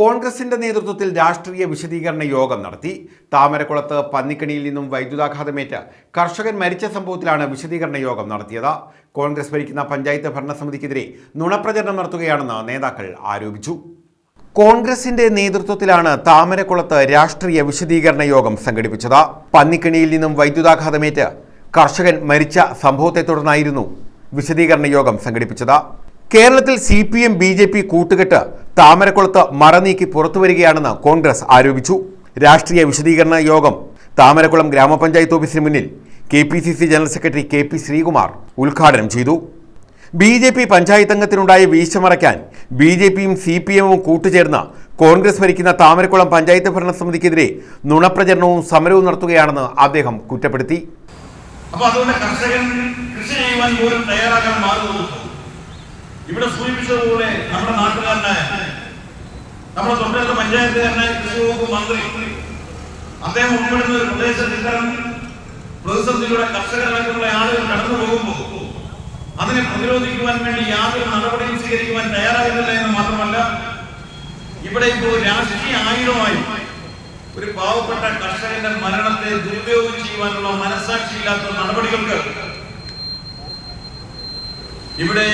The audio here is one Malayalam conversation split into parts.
കോൺഗ്രസിന്റെ നേതൃത്വത്തിൽ രാഷ്ട്രീയ വിശദീകരണ യോഗം നടത്തി. താമരക്കുളത്ത് പന്നിക്കണിയിൽ നിന്നും വൈദ്യുതാഘാതമേറ്റ് കർഷകൻ മരിച്ച സംഭവത്തിലാണ് വിശദീകരണ യോഗം നടത്തിയത്. കോൺഗ്രസ് ഭരിക്കുന്ന പഞ്ചായത്ത് ഭരണസമിതിക്കെതിരെ നുണപ്രചരണം നടത്തുകയാണെന്ന് നേതാക്കൾ ആരോപിച്ചു. കോൺഗ്രസിന്റെ നേതൃത്വത്തിലാണ് താമരക്കുളത്ത് രാഷ്ട്രീയ വിശദീകരണ യോഗം സംഘടിപ്പിച്ചത്. പന്നിക്കണിയിൽ നിന്നും വൈദ്യുതാഘാതമേറ്റ് കർഷകൻ മരിച്ച സംഭവത്തെ തുടർന്നായിരുന്നു വിശദീകരണ യോഗം സംഘടിപ്പിച്ചത്. കേരളത്തിൽ C P M B J P കൂട്ടുകെട്ട് താമരക്കുളത്ത് മറനീക്കി പുറത്തുവരികയാണെന്ന് കോൺഗ്രസ് ആരോപിച്ചു. രാഷ്ട്രീയ വിശദീകരണ യോഗം താമരക്കുളം ഗ്രാമപഞ്ചായത്ത് ഓഫീസിന് മുന്നിൽ K P C C general secretary K P Sreekumar ഉദ്ഘാടനം ചെയ്തു. ബി ജെ പി പഞ്ചായത്ത് അംഗത്തിനുണ്ടായ വീഴ്ച മറയ്ക്കാൻ ബി ജെ പിയും സി പി എമ്മും കൂട്ടുചേർന്ന് കോൺഗ്രസ് ഭരിക്കുന്ന താമരക്കുളം പഞ്ചായത്ത് ഭരണസമിതിക്കെതിരെ നുണപ്രചരണവും സമരവും നടത്തുകയാണെന്ന് അദ്ദേഹം കുറ്റപ്പെടുത്തി. അപ്പോൾ അതുകൊണ്ട് കർഷകൻ കൃഷി ചെയ്യുവാൻ പോലും തയ്യാറാക്കാൻ മാറുന്നു ഇവിടെ സൂചിപ്പിച്ചതുപോലെ നമ്മുടെ നാട്ടുകാരനായ നമ്മുടെ തൊട്ടടുത്ത പഞ്ചായത്തുകാരനായ കൃഷി വകുപ്പ് മന്ത്രി അദ്ദേഹം ഉൾപ്പെടുന്ന ഒരു പ്രദേശത്ത് ഇത്തരം പ്രതിസന്ധിയിലൂടെ കർഷകരടക്കമുള്ള ആളുകൾ കടന്നു പോകുമ്പോൾ അതിനെ പ്രതിരോധിക്കുവാൻ വേണ്ടി യാതൊരു നടപടിയും സ്വീകരിക്കുവാൻ തയ്യാറാകുന്നില്ല എന്ന് മാത്രമല്ല ഇവിടെ ഇപ്പോൾ രാഷ്ട്രീയ ആയുധമായി ഒരു പാവപ്പെട്ട കർഷകന്റെ മരണത്തെ ദുരുപയോഗം ചെയ്യുവാനുള്ള മനസാക്ഷിയില്ലാത്ത നടപടികൾക്ക് ഇവിടെ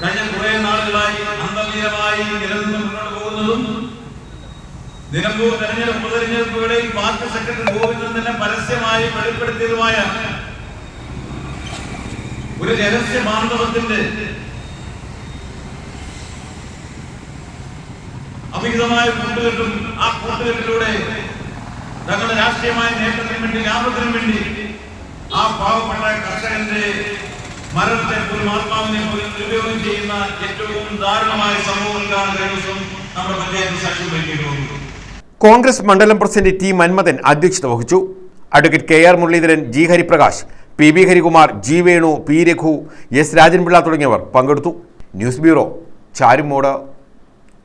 കഴിഞ്ഞ കുറെ നാളുകളായി അന്തർലീനമായി നിലനിന്ന് മുന്നോട്ട് പോകുന്നതും നിലമ്പൂർ തെരഞ്ഞെടുപ്പ് ഉപതെരഞ്ഞെടുപ്പുകളിൽ പാർട്ടി സെക്രട്ടറി ഗോവിന്ദൻ തന്നെ പരസ്യമായി വെളിപ്പെടുത്തിയതുമായ ഒരു രഹസ്യ ബാന്ധവത്തിന്റെ അഭിഹിതമായ കൂട്ടുകെട്ടും ആ കൂട്ടുകെട്ടിലൂടെ തങ്ങളുടെ രാഷ്ട്രീയമായ നേട്ടത്തിനും വേണ്ടി ലാഭത്തിനും വേണ്ടി ആ പാവപ്പെട്ട കർഷകന്റെ മരണത്തെ പോലും ആത്മാവിനെ പോലും ദുരുപയോഗം ചെയ്യുന്ന ഏറ്റവും ദാരുണമായ സംഭവം കഴിഞ്ഞ ദിവസം നമ്മുടെ പഞ്ചായത്ത് സാക്ഷ്യം വഹിക്കേണ്ടി കോൺഗ്രസ് മണ്ഡലം പ്രസിഡന്റ് ടി മന്മഥൻ അധ്യക്ഷത വഹിച്ചു. Advocate K R Muraleedharan G Hariprakash P B Harikumar G Venu P Raghu S Rajanpillai തുടങ്ങിയവർ പങ്കെടുത്തു. News bureau Charummood.